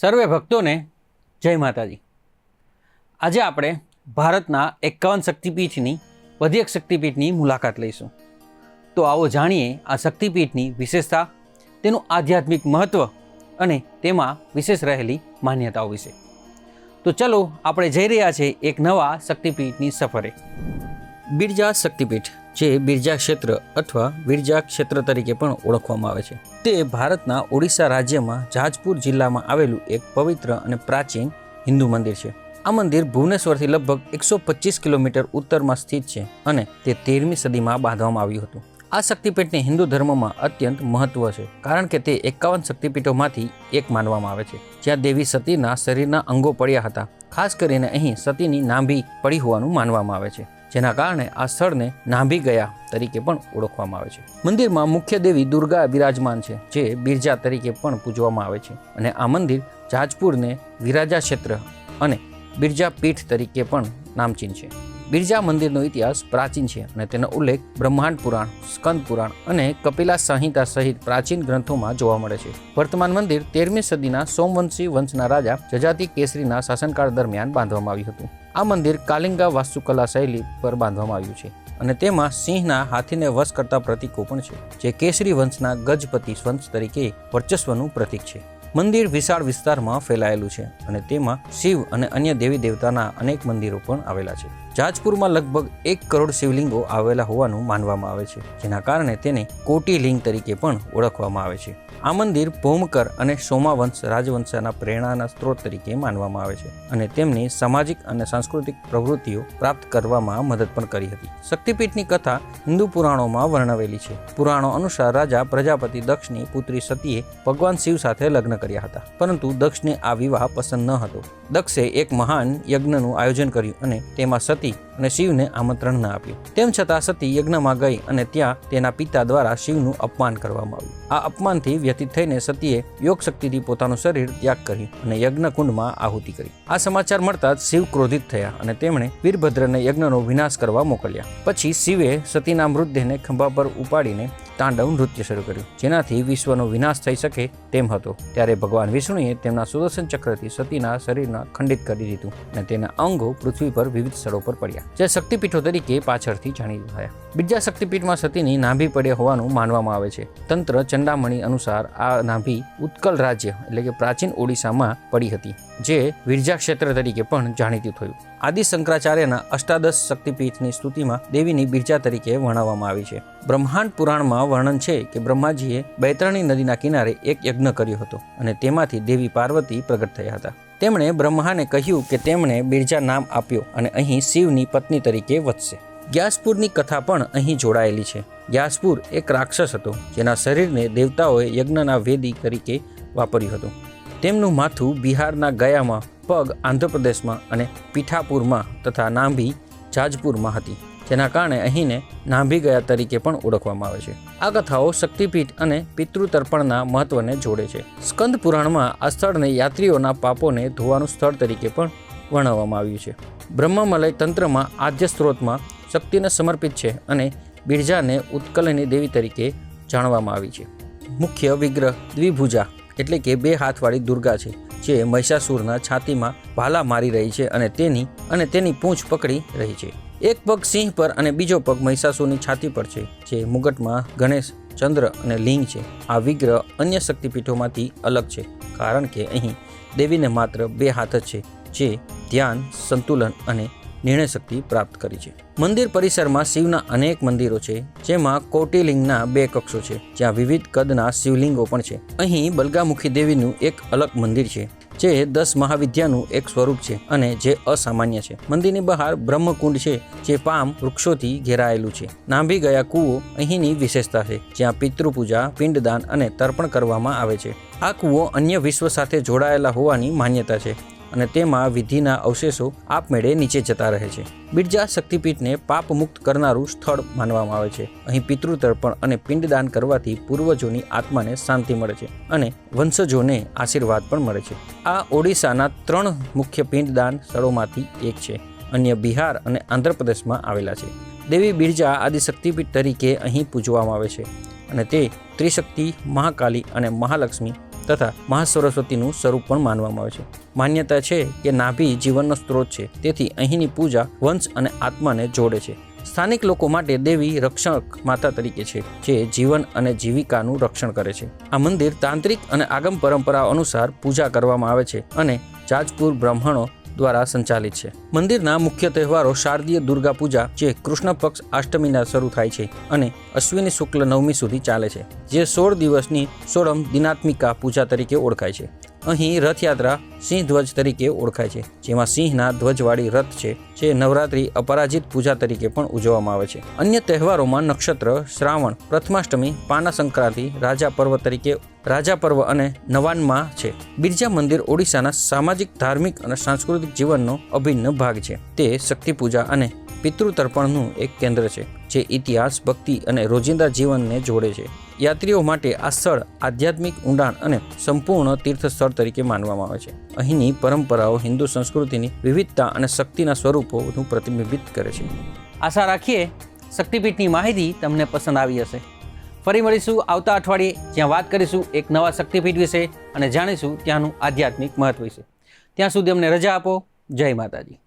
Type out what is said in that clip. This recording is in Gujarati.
સર્વે ભક્તોને જય માતાજી. આજે આપણે ભારતના એકાવન શક્તિપીઠની વધી એક શક્તિપીઠની મુલાકાત લઈશું. તો આવો જાણીએ આ શક્તિપીઠની વિશેષતા, તેનું આધ્યાત્મિક મહત્ત્વ અને તેમાં વિશેષ રહેલી માન્યતાઓ વિશે. તો ચલો, આપણે જઈ રહ્યા છીએ એક નવા શક્તિપીઠની સફરે. બિરજા શક્તિપીઠ. જે બિરજા ક્ષેત્ર અથવા બિરજા ક્ષેત્ર તરીકે પણ ઓળખવામાં આવે છે. તે ભારતના ઓડિશા રાજ્યમાં જાજપુર જિલ્લામાં આવેલું એક પવિત્ર અને પ્રાચીન હિન્દુ મંદિર છે. આ મંદિર ભુવનેશ્વરથી લગભગ એકસો પચીસ કિલોમીટર ઉત્તરમાં સ્થિત છે અને તે તેરમી સદીમાં બાંધવામાં આવ્યું હતું. આ શક્તિપીઠને હિન્દુ ધર્મમાં અત્યંત મહત્વ છે, કારણ કે તે એકાવન શક્તિપીઠોમાંથી એક માનવામાં આવે છે, જ્યાં દેવી સતીના શરીરના અંગો પડ્યા હતા. ખાસ કરીને અહીં સતીની નાંભી પડી હોવાનું માનવામાં આવે છે. જેના કારણે આ સ્થળને નાભી ગયા તરીકે પણ ઓળખવામાં આવે છે. મંદિરમાં મુખ્ય દેવી દુર્ગા બિરાજમાન છે, જે બિરજા તરીકે પણ પૂજવામાં આવે છે અને આ મંદિર જાજપુરને વિરાજા ક્ષેત્ર અને બિરજા પીઠ તરીકે પણ નામચીન છે. બિરજા મંદિરનો ઇતિહાસ પ્રાચીન છે અને તેનો ઉલ્લેખ બ્રહ્માંડ પુરાણ, સ્કંદ પુરાણ અને કપિલા સંહિતા સહિત પ્રાચીન ગ્રંથોમાં જોવા મળે છે. વર્તમાન મંદિર તેરમી સદીના સોમવંશી વંશના રાજા જજાતિ કેસરીના શાસનકાળ દરમિયાન બાંધવામાં આવ્યું હતું. આ મંદિર કાલિંગા વાસ્તુકલા શૈલી પર બાંધવામાં આવ્યું છે અને તેમાં સિંહના હાથીને વશ કરતા પ્રતીકો પણ છે, જે કેસરી વંશના ગજપતિ વંશ તરીકે વર્ચસ્વનું પ્રતીક છે. મંદિર વિશાળ વિસ્તારમાં ફેલાયેલું છે અને તેમાં શિવ અને અન્ય દેવી દેવતાના અનેક મંદિરો પણ આવેલા છે. જાજપુરમાં લગભગ એક કરોડ શિવલિંગો આવેલા હોવાનું માનવામાં આવે છે, જેના કારણે તેને કોટી લિંગ તરીકે પણ ઓળખવામાં આવે છે. આ મંદિર ભૌમકર અને સોમાવંશ રાજવંશના પ્રેરણાના સ્ત્રોત તરીકે માનવામાં આવે છે અને તેમની સામાજિક અને સાંસ્કૃતિક પ્રવૃત્તિઓ પ્રાપ્ત કરવામાં મદદ પણ કરી હતી. શક્તિપીઠની કથા હિન્દુ પુરાણોમાં વર્ણવેલી છે. પુરાણો અનુસાર રાજા પ્રજાપતિ દક્ષની પુત્રી સતીએ ભગવાન શિવ સાથે લગ્ન કર્યા હતા, પરંતુ દક્ષને આ વિવાહ પસંદ ન હતો. દક્ષે એક મહાન યજ્ઞનું આયોજન કર્યું અને તેમાં સતી thì અને શિવને આમંત્રણ ન આપ્યું. તેમ છતાં સતી યજ્ઞમાં ગઈ અને ત્યાં તેના પિતા દ્વારા શિવનું અપમાન કરવામાં આવ્યું. આ અપમાનથી વ્યથિત થઈને સતીએ યોગ શક્તિથી પોતાનું શરીર ત્યાગ કર્યું અને યજ્ઞ કુંડમાં આહુતિ કરી. આ સમાચાર મળતા જ શિવ ક્રોધિત થયા અને તેમણે વીરભદ્રને યજ્ઞનો વિનાશ કરવા મોકલ્યા. પછી શિવે સતીના મૃતદેહને ખંભા પર ઉપાડીને તાંડવ નૃત્ય શરૂ કર્યું. જેનાથી વિશ્વનો વિનાશ થઈ શકે તેમ હતો. ત્યારે ભગવાન વિષ્ણુએ તેમના સુદર્શન ચક્રથી સતીના શરીરના ખંડિત કરી દીધું અને તેના અંગો પૃથ્વી પર વિવિધ સ્થળો પર પડ્યા. જે શક્તિપીઠો તરીકે પાછળથી જાણીતા થયા બીજા શક્તિપીઠમાં સતીની નાભી પડે હોવાનું માનવામાં આવે છે. તંત્ર ચંડામણી અનુસાર આ નાભી ઉત્કલ રાજ્ય એટલે કે પ્રાચીન ઓડિશામાં પડી હતી, જે વિરજા ક્ષેત્ર તરીકે પણ જાણીતું થયું. આદિ શંકરાચાર્યના અષ્ટાદશ શક્તિપીઠની સ્તુતિમાં દેવીની બિરજા તરીકે વર્ણવવામાં આવી છે. બ્રહ્માંડ પુરાણમાં વર્ણન છે કે બ્રહ્માજીએ બૈતરણી નદીના કિનારે એક યજ્ઞ કર્યો હતો અને તેમાંથી દેવી પાર્વતી પ્રગટ થયા હતા. તેમણે બ્રહ્માને કહ્યું કે તેમણે બિરજા નામ આપ્યો અને અહીં શિવની પત્ની તરીકે વધશે. ગ્યાસપુરની કથા પણ અહીં જોડાયેલી છે. ગ્યાસપુર એક રાક્ષસ હતો, જેના શરીરને દેવતાઓએ યજ્ઞના વેદી તરીકે વાપર્યું હતું. તેમનું માથું બિહારના ગયામાં, પગ આંધ્રપ્રદેશમાં અને પીઠાપુરમાં તથા નાંભી જાજપુરમાં હતી. જેના કારણે અહીંને નાભી ગયા તરીકે પણ ઓળખવામાં આવે છે. આ કથાઓ શક્તિપીઠ અને પિતૃતર્પણના મહત્વને જોડે છે. સ્કંદ પુરાણમાં આ સ્થળને યાત્રીઓના પાપોને ધોવાનું સ્થળ તરીકે પણ વર્ણવવામાં આવ્યું છે. બ્રહ્મમલય તંત્રમાં આદ્ય સ્ત્રોતમાં શક્તિને સમર્પિત છે અને બિરજાને ઉત્કલની દેવી તરીકે જાણવામાં આવી છે. મુખ્ય વિગ્રહ દ્વિભુજા એટલે કે બે હાથવાળી દુર્ગા છે, જે મહિષાસુરના છાતીમાં ભાલા મારી રહી છે અને તેની અને તેની પૂંછ પકડી રહી છે. એક પગ સિંહ પર અને બીજો પગ મહિષાસુરની છાતી પર છે, જે મુગટમાં ગણેશ, ચંદ્ર અને લિંગ છે. આ વિગ્રહ અન્ય શક્તિપીઠોમાંથી અલગ છે, કારણ કે અહીં દેવીને માત્ર બે હાથ જ છે, જે ધ્યાન, સંતુલન અને નિર્ણય શક્તિ પ્રાપ્ત કરી છે. મંદિર પરિસરમાં શિવના અનેક મંદિરો છે, જેમાં કોટિલિંગના બે કક્ષો છે, જ્યાં વિવિધ કદના શિવલિંગો પણ છે. અહીં બલગામુખી દેવીનું એક અલગ મંદિર છે. જે દસ મહાવિદ્યાનું એક સ્વરૂપ છે અને જે અસામાન્ય છે. મંદિરની બહાર બ્રહ્મકુંડ છે, જે પામ વૃક્ષોથી ઘેરાયેલું છે. નાંભી ગયા કૂવો અહીંની વિશેષતા છે, જ્યાં પિતૃપૂજા, પિંડદાન અને તર્પણ કરવામાં આવે છે. આ કૂવો અન્ય વિશ્વ સાથે જોડાયેલા હોવાની માન્યતા છે. અને તેમાં વિધિના અવશેષો આપમેળે નીચે જતા રહે છે. બિરજા શક્તિપીઠને પાપ મુક્ત કરનારું સ્થળ માનવામાં આવે છે. અહીં પિતૃતર્પણ અને પિંડદાન કરવાથી પૂર્વજોની આત્માને શાંતિ મળે છે અને વંશજોને આશીર્વાદ પણ મળે છે. આ ઓડિશાના ત્રણ મુખ્ય પિંડદાન સ્થળોમાંથી એક છે. અન્ય બિહાર અને આંધ્રપ્રદેશમાં આવેલા છે. દેવી બિરજા આદિ શક્તિપીઠ તરીકે અહીં પૂજવામાં આવે છે અને તે ત્રિશક્તિ, મહાકાલી અને મહાલક્ષ્મી તથા મહાસરસ્વતીનું સ્વરૂપ પણ માનવામાં આવે છે. માન્યતા છે કે નાભી જીવનનો સ્ત્રોત છે, તેથી અહીંની પૂજા વંશ અને આત્માને જોડે છે. સ્થાનિક લોકો માટે દેવી રક્ષક માતા તરીકે છે, જે જીવન અને જીવિકાનું રક્ષણ કરે છે. આ મંદિર તાંત્રિક અને આગમ પરંપરાઓ અનુસાર પૂજા કરવામાં આવે છે અને જાજપુર બ્રાહ્મણો દ્વારા સંચાલિત છે. મંદિરના મુખ્ય તહેવારો શારદીય દુર્ગા પૂજા, જે કૃષ્ણ પક્ષ અષ્ટમીના શરૂ થાય છે અને અશ્વિની શુક્લ નવમી સુધી ચાલે છે, જે સોળ દિવસની સોળમ દિનાત્મિકા પૂજા તરીકે ઓળખાય છે. અહીં રથયાત્રા સિંહ ધ્વજ તરીકે ઓળખાય છે, જેમાં સિંહના ધ્વજવાળી રથ છે, જે નવરાત્રી અપરાજિત પૂજા તરીકે પણ ઉજવવામાં આવે છે. અન્ય તહેવારોમાં નક્ષત્ર, શ્રાવણ, પ્રથમાષ્ટમી પાના સંક્રાંતિ રાજા પર્વ તરીકે, રાજા પર્વ અને નવાનમાં છે. બિરજા મંદિર ઓડિશાના સામાજિક, ધાર્મિક અને સાંસ્કૃતિક જીવનનો અભિન્ન ભાગ છે. તે શક્તિ પૂજા અને પિતૃતર્પણનું એક કેન્દ્ર છે, જે ઇતિહાસ, ભક્તિ અને રોજિંદા જીવનને જોડે છે. યાત્રીઓ માટે આ સ્થળ આધ્યાત્મિક ઊંડાણ અને સંપૂર્ણ તીર્થ સ્થળ તરીકે માનવામાં આવે છે. અહીંની પરંપરાઓ હિન્દુ સંસ્કૃતિની વિવિધતા અને શક્તિના સ્વરૂપોનું પ્રતિબિંબિત કરે છે. આશા રાખીએ શક્તિપીઠની માહિતી તમને પસંદ આવી હશે. ફરી મળીશું આવતા અઠવાડિયે, જ્યાં વાત કરીશું એક નવા શક્તિપીઠ વિશે અને જાણીશું ત્યાંનું આધ્યાત્મિક મહત્વ વિશે. ત્યાં સુધી અમને રજા આપો. જય માતાજી.